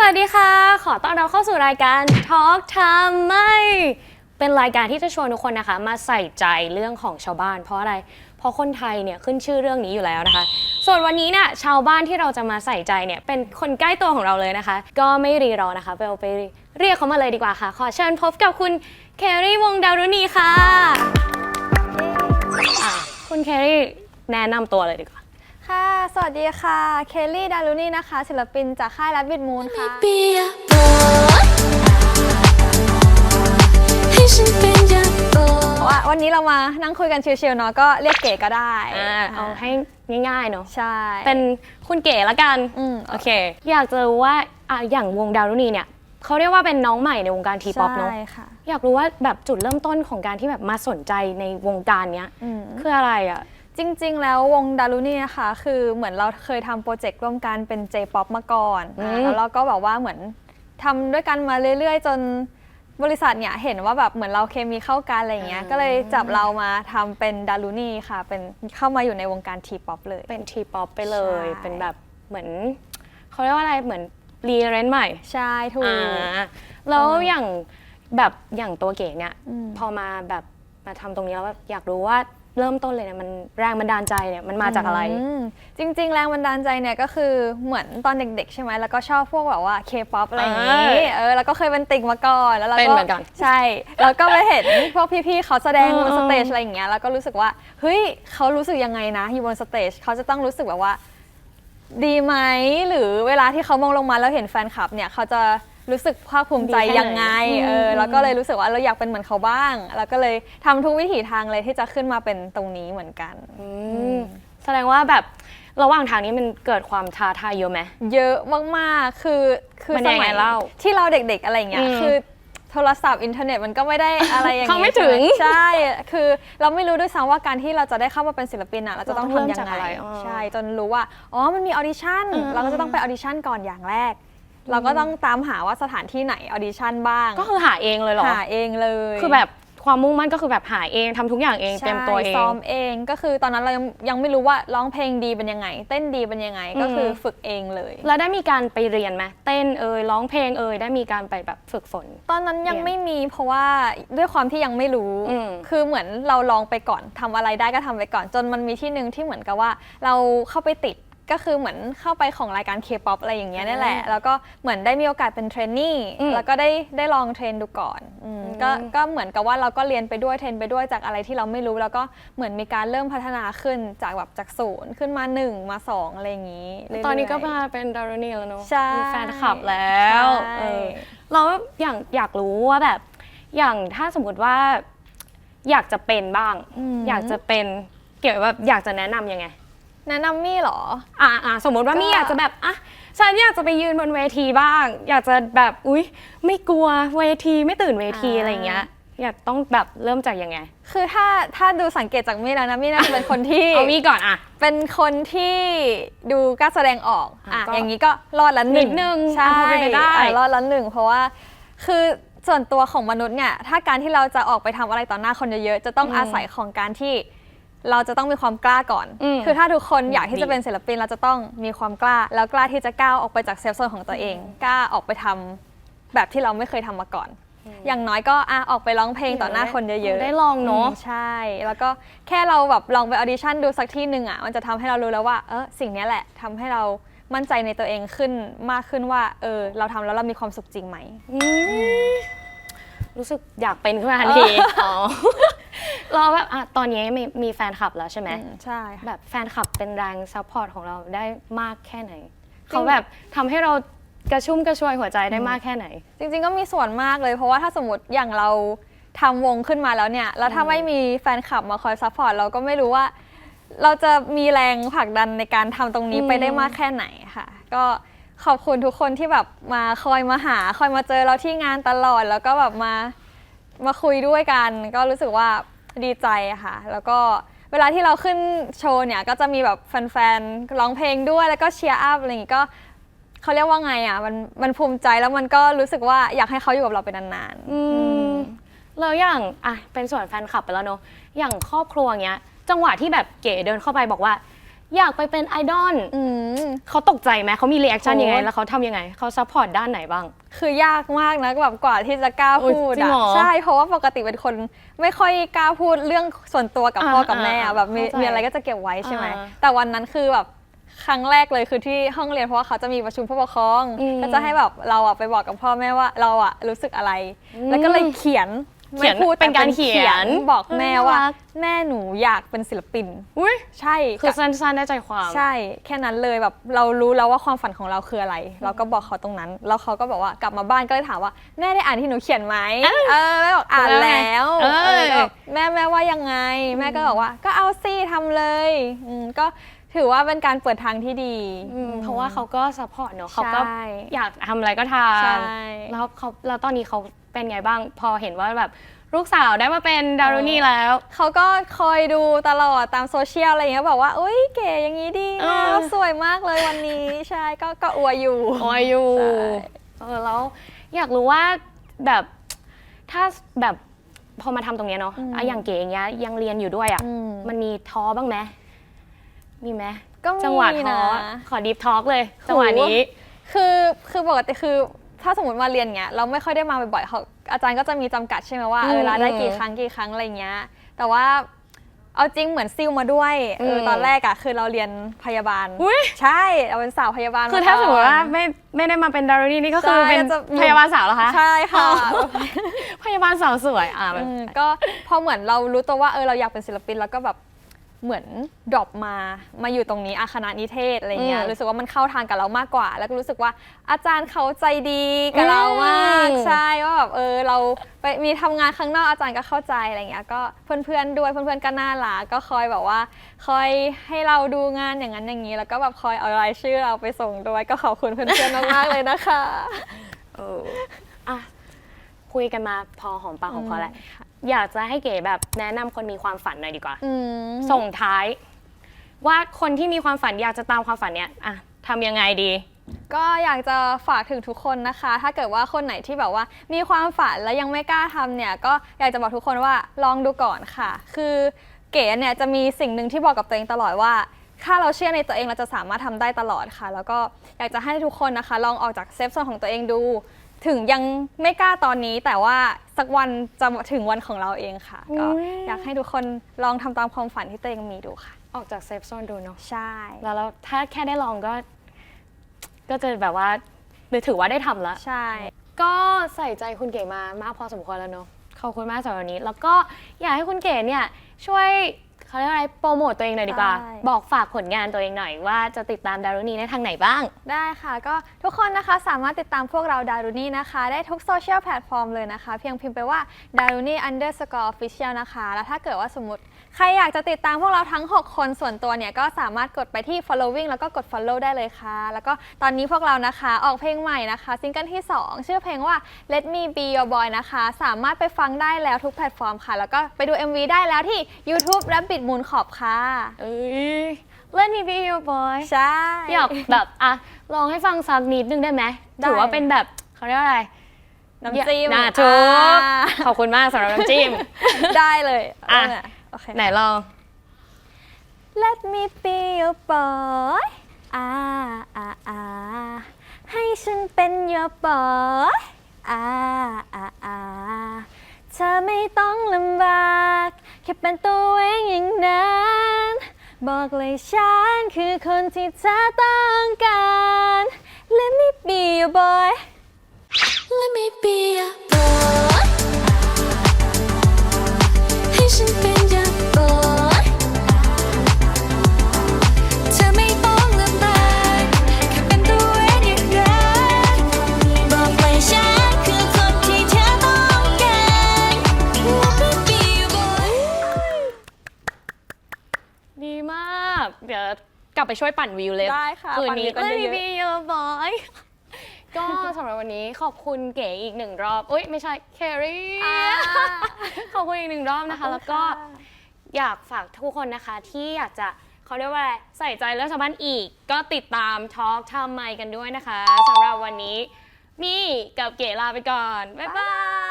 สวัสดีค่ะ ขอต้อนรับเข้าสู่รายการ Talk Time ไม่เป็นรายการที่จะชวนทุกคนนะคะ มาใส่ใจเรื่องของชาวบ้าน เพราะอะไร เพราะคนไทยเนี่ยขึ้นชื่อเรื่องนี้อยู่แล้วนะคะ ส่วนวันนี้เนี่ยชาวบ้านที่เราจะมาใส่ใจเนี่ยเป็นคนใกล้ตัวของเราเลยนะคะ ก็ไม่รีรอนะคะไปเอาไปเรียกเขามาเลยดีกว่าค่ะ ขอเชิญพบกับคุณแครี่วงดารุณีค่ะอะ คุณแครี่แนะนำตัวเลยดีกว่า ค่ะ สวัสดีค่ะ เคลลี่ ดารุณีนะคะ ศิลปินจากค่ายรั b บิดมูนค่ะเปียโบให้ฉันเป็นยาโบว่าวันนี้เรามานั่งคุยกันชิวๆเนาะ ก็เรียกเก๋ก็ได้อ่าเอาให้ง่ายๆเนาะ ใช่ เป็นคุณเก๋ละกัน อืม โอเค อยากจะรู้ว่าอะอย่างวงดารุณีเนี่ยเขาเรียกว่าเป็นน้องใหม่ในวงการทีป๊อปเนาะ ใช่ค่ะ อยากรู้ว่าแบบจุดเริ่มต้นของการที่แบบมาสนใจในวงการเนี้ย อืม คืออะไรอะ จริง ๆ แล้ววงดารุณีนะคะคือเหมือนเราเคยทำโปรเจกต์ร่วมกันเป็น J-POP มาก่อนอืมอ่าแล้วเราก็แบบว่าเหมือนทำด้วยกันมาเรื่อย ๆ จนบริษัทเนี่ยเห็นว่าแบบเหมือนเราเคมีเข้ากันอะไรอย่างเงี้ยก็เลยจับเรามาทำเป็นดารุณีค่ะ เป็นเข้ามาอยู่ในวงการทีป๊อปเลย เป็นทีป๊อปไปเลย ใช่ เป็นแบบเหมือนเขาเรียกว่าอะไรเหมือนรีเรนใหม่ใช่ถูก อ่าแล้วอย่างแบบอย่างตัวเก๋เนี่ย อืม พอมาแบบมาทำตรงนี้แล้วแบบอยากรู้ว่า เริ่มต้นเลยเนี่ยมันแรงบันดาลใจเนี่ยมันมาจากอะไร มจริง ๆ แรงบันดาลใจเนี่ยก็คือเหมือนตอนเด็ก ๆ ใช่ไหมแล้วก็ชอบพวกแบบว่าเคป๊อปอะไรอย่างนี้อ่าเออแล้วก็เคยเป็นติ่งมาก่อนแล้วเราก็เป็นเหมือนกันใช่แล้วก็ไปเห็น พวกพี่ๆเขาแสดงเออบนเออ สเตจอะไรอย่างเงี้ยแล้วก็รู้สึกว่าเฮ้ยเขารู้สึกยังไงนะอยู่บนสเตจเขาจะต้องรู้สึกแบบว่า ดีไหมหรือเวลาที่เขามองลงมาแล้วเห็นแฟนคลับเนี่ยเขาจะ รู้สึกภาคภูมิใจดีแค่ไหนยังไงเอออืมแล้วก็เลยรู้สึกว่าเราอยากเป็นเหมือนเขาบ้าง แล้วก็เลยทำทุกวิถีทางเลยที่จะขึ้นมาเป็นตรงนี้เหมือนกันอืมแสดงว่าแบบระหว่างทางนี้มันเกิดความท้าทายเยอะไหม เยอะมากๆ คือคือมันสยังไงมัยเล่าที่เราเด็กๆอะไรอย่างเงี้ย อืมคือโทรศัพท์อินเทอร์เน็ตมันก็ไม่ได้อะไรอย่างเข้าไม่ถึงใช่ คือเราไม่รู้ด้วยซ้ำว่าการที่เราจะได้เข้ามาเป็นศิลปินอะเราจะต้องเราต้องเริ่มทำยังจากไงอะไรอ๋อใช่ จนรู้ว่า อ๋อ มันมีออดิชั่นอืมเราก็จะต้องไปออดิชั่นก่อนอย่างแรก เราก็ต้องตามหาว่าสถานที่ไหนออดิชั่นบ้างก็คือหาเองเลยเหรอหาเองเลยคือแบบความมุ่งมั่นก็คือแบบหาเองทำทุกอย่างเองเต็มตัวเองใช่ซ้อมเองก็คือตอนนั้นเรายังยังไม่รู้ว่าร้องเพลงดีเป็นยังไง เต้นดีเป็นยังไงก็คือมฝึกเองเลย แล้วได้มีการไปเรียนไหมเต้นเอ่ยร้องเพลงเอ่ยได้มีการไปแบบฝึกฝน ตอนนั้นยังเรียนไม่มีเพราะว่าด้วยความที่ยังไม่รู้อืมคือเหมือนเราลองไปก่อนทำอะไรได้ก็ทำไปก่อนจนมันมีที่หนึ่งที่เหมือนกับว่า เราเข้าไปติด ก็คือเหมือนเข้าไปของรายการ K-POP อะไรอย่างเงี้ยนี่แหละ แล้วก็เหมือนได้มีโอกาสเป็นเทรนนี่อืมแล้วก็ได้ได้ลองเทรนดูก่อนอืมก็อืม ก็เหมือนกับว่าเราก็เรียนไปด้วยเทรนไปด้วยจากอะไรที่เราไม่รู้ แล้วก็เหมือนมีการเริ่มพัฒนาขึ้นจากแบบจากศูนย์ขึ้นมาหนึ่งมาสองอะไรอย่างงี้เรื่ยๆ ตอนนี้ก็มาเป็นดารุณีแล้วเนอะใช่มีแฟนคลับแล้วใช่ เออเราอย่างอยากรู้ว่าแบบ อย่างถ้าสมมติว่า อยากจะเป็นบ้างมอยากจะเป็นเกี่ยวกับแบบอยากจะแนะนำยังไง แนะนำมี่เหรอ อ่าอ่าสมมติว่าก็ มี่อยากจะแบบอะฉันอยากจะไปยืนบนเวทีบ้าง อยากจะแบบอุ้ยไม่กลัวเวทีไม่ตื่นเวทีอ่าอะไรอย่างเงี้ย อยากต้องแบบเริ่มจากยังไงคือถ้าถ้าดูสังเกตจากมี่แล้วนะมี่น่าจะเป็นคนที่ เอามี่ก่อนอะ เป็นคนที่ดูกล้าแสดงออกอะอะก็อย่างนี้ก็รอดละหนึ่งนิดนึงใช่อะพอเป็นไปได้ อะรอดละหนึ่งเพราะว่าคือส่วนตัวของมนุษย์เนี่ยถ้าการที่เราจะออกไปทำอะไรต่อหน้าคนเยอะๆจะต้องอืมอาศัยของการที่ เราจะต้องมีความกล้าก่อน อืมคือถ้าทุกคนอยากที่ดีจะเป็นศิลปินเราจะต้องมีความกล้า แล้วกล้าที่จะก้าวออกไปจากเซฟโซนของตัวเอง กล้าออกไปทำแบบที่เราไม่เคยทำมาก่อน อย่างน้อยก็อะออกไปร้องเพลงต่อหน้าคนเยอะๆได้ลองเนอะ มใช่ แล้วก็แค่เราแบบลองไปออดิชั่นดูสักที่หนึ่งอะมันจะทำให้เรารู้แล้วว่าเออสิ่งเนี้ยแหละทำให้เรามั่นใจในตัวเองขึ้นมากขึ้นว่าเออเราทำแล้วเรามีความสุขจริงไหมอืมรู้สึกอยากเป็นขึ้นมาทันทีอ๋อ เราแบบอะตอนนี้มีมีแฟนคลับแล้วใช่ไหมอืมใช่ค่ะ แบบแฟนคลับเป็นแรงซัพพอร์ตของเราได้มากแค่ไหน เขาแบบทำให้เรากระชุ่มกระชวยหัวใจได้มากแค่ไหน จริงๆก็มีส่วนมากเลย เพราะว่าถ้าสมมติอย่างเราทำวงขึ้นมาแล้วเนี่ย แล้วถ้าไม่มีแฟนคลับมาคอยซัพพอร์ตเราก็ไม่รู้ว่า เราจะมีแรงผลักดันในการทำตรงนี้อืมไปได้มากแค่ไหนค่ะ ก็ขอบคุณทุกคนที่แบบมาคอยมาหา คอยมาเจอเราที่งานตลอดแล้วก็แบบมามาคุยด้วยกัน ก็รู้สึกว่า ดีใจอะค่ะ แล้วก็เวลาที่เราขึ้นโชว์เนี่ยก็จะมีแบบแฟนๆร้องเพลงด้วยแล้วก็เชียร์อัพอะไรอย่างงี้ก็เขาเรียกว่าไงอะมันมันภูมิใจแล้วมันก็รู้สึกว่าอยากให้เขาอยู่กับเราไปนานๆ อืมแล้วอย่างอะเป็นส่วนแฟนคลับไปแล้วเนอะอย่างครอบครัวเงี้ย จังหวะที่แบบเก๋เดินเข้าไปบอกว่า อยากไปเป็นไอดอลอืม เขาตกใจไหมเขามีรีแอคชั่นโอ้ยังไง แล้วเขาทำยังไง เขาซัพพอร์ตด้านไหนบ้าง คือยากมากนะแบบกว่าที่จะกล้าโอ้ยพูดจริงอะเหรอใช่เพราะว่าปกติเป็นคนไม่ค่อยกล้าพูดเรื่องส่วนตัวกับพ่ออ่ากับแม่อะอ่าแบบมีเข้าใจมีอะไรก็จะเก็บไว้ใช่ไหมอ่าแต่วันนั้นคือแบบครั้งแรกเลยคือที่ห้องเรียนเพราะว่าเขาจะมีประชุมผู้ปกครองอืมก็จะให้แบบเราอะไปบอกกับพ่อแม่ว่าเราอะรู้สึกอะไรอืมแล้วก็เลยเขียน เขียนไม่พูดเป็นการแต่เขียนบอกแม่เออน่าว่ารัก แม่หนูอยากเป็นศิลปิน อุ้ยใช่คือสั้นๆได้ใจความ ใช่ แค่นั้นเลยแบบเรารู้แล้วว่าความฝันของเราคืออะไร เราก็บอกเขาตรงนั้น แล้วเขาก็บอกว่ากลับมาบ้านก็เลยถามว่าแม่ได้อ่านที่หนูเขียนไหมเออแม่บอกอ่านแล้วเออ เออก็บอกแม่แม่ว่ายังไง แม่ก็บอกว่า ก็เอาสิทำเลยอืมก็ ถือว่าเป็นการเปิดทางที่ดีอืมเพราะว่าเขาก็ซัพพอร์ตเนอะเขาก็ใช่ อยากทำอะไรก็ทใช่ำแล้วเขาแล้วตอนนี้เขาเป็นไงบ้าง พอเห็นว่าแบบลูกสาวได้มาเป็นดารุณีแล้ว เขาก็คอยดูตลอดตามโซเชียลอะไรอย่างเงี้ยบอกว่าอุ้ยเก๋อย่างนี้ดีเอนะอ สวยมากเลยวันนี้ ใช่ก็ก็อวยอยู่ โอ้ยอยู่ใช่ เออแล้วอยากรู้ว่าแบบถ้าแบบพอมาทำตรงเนี้ยเนาะอะอย่างเก๋อย่างเงี้ยยังเรียนอยู่ด้วยอะ อืม มันมีท้อบ้างไหม มีไหมก็มีจังหวะท้อนะขอดีฟทอล์กเลย จังหวะนี้ คือคือปกติคือถ้าสมมติมาเรียนเงี้ยเราไม่ค่อยได้มาบ่อยๆเขาอาจารย์ก็จะมีจำกัดใช่ไหมว่าอืมเออลาได้อืมกี่ครั้งกี่ครั้งอะไรเงี้ย แต่ว่าเอาจริงเหมือนซิลมาด้วยเอออม ตอนแรกอะคือเราเรียนพยาบาลอุ๊ยใช่เราเป็นสาวพยาบาลคือถ้าสมมติว่าก่อนไม่ไม่ได้มาเป็นดารุณีนี่ก็คือใช่เป็นก็จะ พยาบาลสาวเหรอคะใช่ค่ะอ๋อพยาบาลสาวสวยอะอืมก็พอเหมือนเรารู้ตัวว่าเออเราอยากเป็นศิลปินแล้วก็แบบ เหมือนดรอปมามาอยู่ตรงนี้อาคณะนิเทศอะไรเงี้ยอืมรู้สึกว่ามันเข้าทางกับเรามากกว่า แล้วก็รู้สึกว่าอาจารย์เขาใจดีกับเรามากอืม ใช่ว่าแบบเออเราไปมีทำงานข้างนอกอาจารย์ก็เข้าใจอะไรเงี้ยก็เพื่อนๆด้วยเพื่อนๆก็น่ารักก็คอยแบบว่า คอยให้เราดูงานอย่างนั้นอย่างนี้ แล้วก็แบบคอยเอารายชื่อเราไปส่งด้วยก็ขอบคุณเพื่อนๆมากๆเลยนะคะ เอออะคุยกันมาพอหอมปากหอมคอแล้ว อยากจะให้เก๋แบบแนะนำคนมีความฝันหน่อยดีกว่า อืมส่งท้าย ว่าคนที่มีความฝันอยากจะตามความฝันเนี้ยอะทำยังไงดี ก็อยากจะฝากถึงทุกคนนะคะ ถ้าเกิดว่าคนไหนที่แบบว่า มีความฝันแล้วยังไม่กล้าทำเนี่ย ก็อยากจะบอกทุกคนว่าลองดูก่อนค่ะ คือเก๋เนี่ยจะมีสิ่งหนึ่งที่บอกกับตัวเองตลอดว่า ถ้าเราเชื่อในตัวเองเราจะสามารถทำได้ตลอดค่ะ แล้วก็อยากจะให้ทุกคนนะคะ ลองออกจากเซฟโซนของตัวเองดู ถึงยังไม่กล้าตอนนี้แต่ว่าสักวันจะถึงวันของเราเองค่ะ ก็อุ๊ยอยากให้ทุกคนลองทำตามความฝันที่ตัวเองมีดูค่ะ ออกจากเซฟโซนดูเนาะใช่ แล้วแล้วถ้าแค่ได้ลองก็ ก็จะแบบว่าถือว่าได้ทำแล้วใช่ ก็ใส่ใจคุณเก๋มามากพอสมควรแล้วเนาะขอบคุณมากสำหรับวันนี้ แล้วก็อยากให้คุณเก๋เนี่ยช่วย เขาเรียกว่าอะไรโปรโมตตัวเองหน่อยดีกว่า ใช่ บอกฝากผลงานตัวเองหน่อยว่าจะติดตามดารุณีในทางไหนบ้าง ได้ค่ะ ก็ทุกคนนะคะสามารถติดตามพวกเราดารุณีนะคะ ได้ทุกโซเชียลแพลตฟอร์มเลยนะคะ เพียงพิมพ์ไปว่าดารุณี underscore official นะคะ แล้วถ้าเกิดว่าสมมติ ใครอยากจะติดตามพวกเราทั้ง 6 คนส่วนตัวเนี่ย ก็สามารถกดไปที่ following แล้วก็กด follow ได้เลยค่ะ แล้วก็ตอนนี้พวกเรานะคะออกเพลงใหม่นะคะซิงเกิลที่ 2 ชื่อเพลงว่า Let Me Be Your Boy นะคะ สามารถไปฟังได้แล้วทุกแพลตฟอร์มค่ะ แล้วก็ไปดู MV ได้แล้วที่ YouTube และบิดมูลขอบค่ะ เอ้ย Let me be your boy ใช่ อยากแบบอะลองให้ฟังสักนิดนึงได้ไหมได้ ถือว่าเป็นแบบเขาเรียกว่าอะไรน้ำจิ้มน่าถูกอ่าขอบคุณมากสำหรับน้ำจิ้ม ได้เลยอะเโอเค ไหนลอง Let me be your boy อ่าอ่าอ่าให้ฉันเป็น your boy อ่าอ่าอ่าเธอไม่ต้องลำบากแค่เป็นตัวเองอย่างนั้น บอกเลยฉันคือคนที่เธอต้องการ Let me be your boy ไปช่วยปั่นวิวเลยได้ค่ะคืนนี้ปั่นวิวกัน Let me เยอะๆ be your boy ก็สำหรับวันนี้ขอบคุณเก๋อีกหนึ่งรอบเอ้ยไม่ใช่แครี่อ่าขอบคุณอีกหนึ่งรอบนะคะ แล้วก็อยากฝากทุกคนนะคะที่อยากจะเขาเรียกว่าอะไรใส่ใจเรื่องชาวบ้านอีก ก็ติดตามทอล์กทำไมกันด้วยนะคะสำหรับวันนี้มี่กับเก๋ลาไปก่อน บ๊ายบาย